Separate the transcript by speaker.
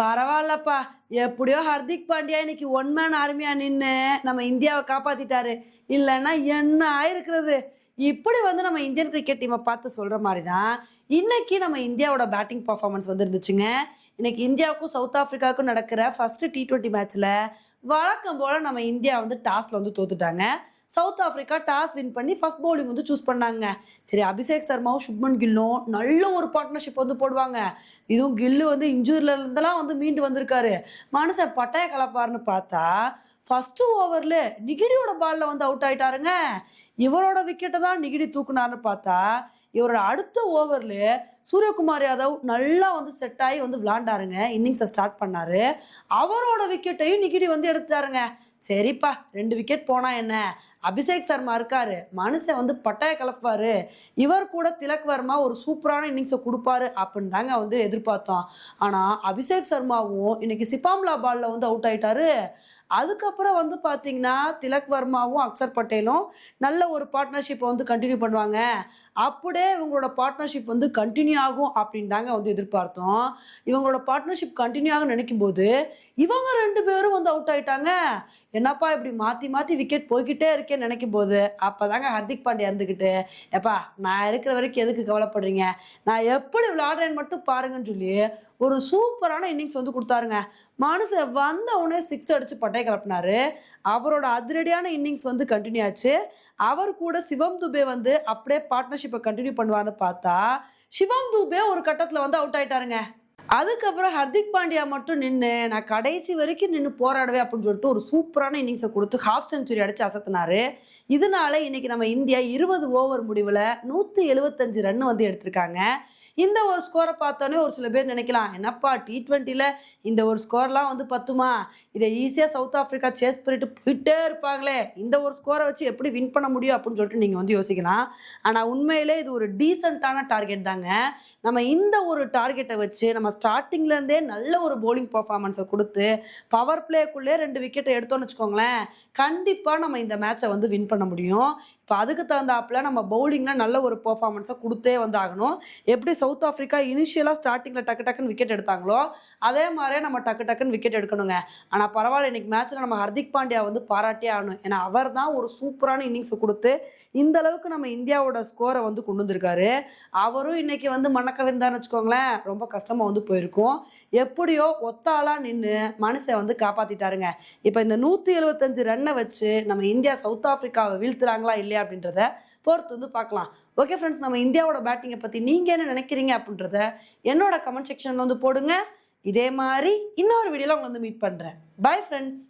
Speaker 1: பரவாயில்லப்பா. எப்படியோ ஹர்திக் பாண்டியா இன்னைக்கு ஒன் மேன் ஆர்மியா நின்று நம்ம இந்தியாவை காப்பாத்திட்டாரு. இல்லைன்னா என்ன ஆயிருக்கிறது? இப்படி வந்து நம்ம இந்தியன் கிரிக்கெட் டீமை பார்த்து சொல்கிற மாதிரி தான் இன்னைக்கு நம்ம இந்தியாவோட பேட்டிங் பர்ஃபார்மன்ஸ் வந்து இருந்துச்சுங்க இன்னைக்கு இந்தியாவுக்கும் சவுத் ஆஃப்ரிக்காவுக்கும் நடக்கிற ஃபர்ஸ்ட் டி டுவெண்ட்டி மேட்ச்சில் வழக்கம் போல் நம்ம இந்தியா வந்து டாஸ்ல வந்து தோத்துட்டாங்க. சவுத் ஆஃப்ரிக்கா டாஸ் வின் பண்ணி ஃபர்ஸ்ட் பவுலிங் வந்து சூஸ் பண்ணாங்க. சரி அபிஷேக் சர்மாவும் சுப்மன் கில்லும் நல்ல ஒரு பார்ட்னர்ஷிப் வந்து போடுவாங்க. இதுவும் கில்லு வந்து இன்ஜூரியில் இருந்தெல்லாம் வந்து மீண்டு வந்திருக்காரு. மனுஷன் பட்டாய கலப்பாருன்னு பார்த்தா ஃபர்ஸ்ட் ஓவரில் நிகிடியோட பாலில் வந்து அவுட் ஆயிட்டாருங்க. இவரோட விக்கெட்டை தான் நிகிடி தூக்குனாருன்னு பார்த்தா இவரோட அடுத்த ஓவரில் சூரியகுமார் யாதவ் நல்லா வந்து செட் ஆகி வந்து விளாண்டாருங்க. இன்னிங்ஸை ஸ்டார்ட் பண்ணாரு. அவரோட விக்கெட்டையும் நிகிடி வந்து எடுத்துட்டாருங்க. சரிப்பா ரெண்டு விக்கெட் போனா என்ன? அபிஷேக் சர்மா இருக்காரு. மனுஷன் வந்து பட்டாய கலப்பாரு. இவர் கூட திலக் வர்மா ஒரு சூப்பரான இன்னிங்ஸை கொடுப்பாரு அப்படின்னு தாங்க வந்து எதிர்பார்த்தோம். ஆனா அபிஷேக் சர்மாவும் இன்னைக்கு சிப்பாம்லா பால்ல வந்து அவுட் ஆயிட்டாரு. அதுக்கப்புறம் வந்து பார்த்தீங்கன்னா திலக் வர்மாவும் அக்சர் பட்டேலும் நல்ல ஒரு பார்ட்னர்ஷிப்பை வந்து கண்டினியூ பண்ணுவாங்க. அப்படியே இவங்களோட பார்ட்னர்ஷிப் வந்து கண்டினியூ ஆகும் அப்படின்னு தாங்க வந்து எதிர்பார்த்தோம். இவங்களோட பார்ட்னர்ஷிப் கண்டினியூ ஆகும் நினைக்கும் போது இவங்க ரெண்டு பேரும் வந்து அவுட் ஆயிட்டாங்க. என்னப்பா இப்படி மாற்றி மாற்றி விக்கெட் போய்கிட்டே இருக்கேன்னு நினைக்கும் போது அப்போ தாங்க ஹர்திக் பாண்டியா இருந்துக்கிட்டு எப்பா நான் இருக்கிற வரைக்கும் எதுக்கு கவலைப்படுறீங்க? நான் எப்படி விளையாடுறேன்னு மட்டும் பாருங்கன்னு சொல்லி ஒரு சூப்பரான இன்னிங்ஸ் வந்து கொடுத்தாருங்க. மனுஷன் வந்த உடனே சிக்ஸ் அடிச்சு பட்டை கிளப்பினாரு. அவரோட அதிரடியான இன்னிங்ஸ் வந்து கண்டினியூ ஆச்சு. அவர் கூட சிவம் துபே வந்து அப்படியே பார்ட்னர்ஷிப்பை கண்டினியூ பண்ணுவார்னு பார்த்தா சிவம் துபே ஒரு கட்டத்தில் வந்து அவுட் ஆயிட்டாருங்க. அதுக்கப்புறம் ஹர்திக் பாண்டியா மட்டும் நின்று நான் கடைசி வரைக்கும் நின்று போராடுவேன் அப்படின்னு சொல்லிட்டு ஒரு சூப்பரான இன்னிங்ஸை கொடுத்து ஹாஃப் செஞ்சுரி அடிச்சு அசத்தினாரு. இதனால இன்னைக்கு நம்ம இந்தியா இருபது ஓவர் முடிவில் நூற்றி எழுபத்தஞ்சு ரன் வந்து எடுத்திருக்காங்க. இந்த ஒரு ஸ்கோரை பார்த்தோன்னே ஒரு சில பேர் நினைக்கலாம் என்னப்பா டி ட்வெண்ட்டியில் இந்த ஒரு ஸ்கோர்லாம் வந்து பத்துமா? இதை ஈஸியாக சவுத் ஆஃப்ரிக்கா சேஸ் பண்ணிட்டு போயிட்டே இருப்பாங்களே. இந்த ஒரு ஸ்கோரை வச்சு எப்படி வின் பண்ண முடியும்? அப்படின்னு சொல்லிட்டு நீங்கள் வந்து யோசிக்கலாம். ஆனால் உண்மையிலே இது ஒரு டீசெண்டான டார்கெட் தாங்க. நம்ம இந்த ஒரு டார்கெட்டை வச்சு நம்ம ஸ்டார்டிங்லேருந்தே நல்ல ஒரு போலிங் பர்ஃபார்மன்ஸை கொடுத்து பவர் பிளேக்குள்ளே ரெண்டு விக்கெட்டை எடுத்தோம்னு வச்சுக்கோங்களேன் கண்டிப்பாக நம்ம இந்த மேட்சை வந்து வின் பண்ண முடியும். இப்போ அதுக்கு தகுந்தாப்புல நம்ம பவுலிங்கில் நல்ல ஒரு பர்ஃபார்மன்ஸை கொடுத்தே வந்து ஆகணும். எப்படி சவுத் ஆஃப்ரிக்கா இனிஷியலாக ஸ்டார்டிங்கில் டக்கு டக்குன்னு விக்கெட் எடுத்தாங்களோ அதே மாதிரியே நம்ம டக்கு டக்குன்னு விக்கெட் எடுக்கணுங்க. ஆனால் பரவாயில்ல இன்னைக்கு மேட்ச்சில் நம்ம ஹர்திக் பாண்டியா வந்து பாராட்டியே ஆகணும். ஏன்னா அவர் தான் ஒரு சூப்பரான இன்னிங்ஸை கொடுத்து இந்த அளவுக்கு நம்ம இந்தியாவோட ஸ்கோரை வந்து கொண்டு வந்திருக்காரு. அவரும் இன்னைக்கு வந்து மணக்கவிருந்தான்னு வச்சுக்கோங்களேன் ரொம்ப கஷ்டமாக வந்து போயிருக்கும். எப்படியோ ஒத்தாளாக நின்று மனுஷன் வந்து காப்பாற்றிட்டாருங்க இப்போ இந்த நூற்றி எழுபத்தஞ்சு ரன்னை வச்சு நம்ம இந்தியா சவுத் ஆஃப்ரிக்காவை வீழ்த்துறாங்களா இல்லையா அப்படின்றத பொறுத்து வந்து பார்க்கலாம். ஓகே ஃப்ரெண்ட்ஸ் நம்ம இந்தியாவோட பேட்டிங்கை பற்றி நீங்கள் என்ன நினைக்கிறீங்க அப்படின்றத என்னோட கமெண்ட் செக்ஷனில் வந்து போடுங்க. இதே மாதிரி இன்னொரு வீடியோவில் உங்களை வந்து மீட் பண்ணுறேன் பை ஃப்ரெண்ட்ஸ்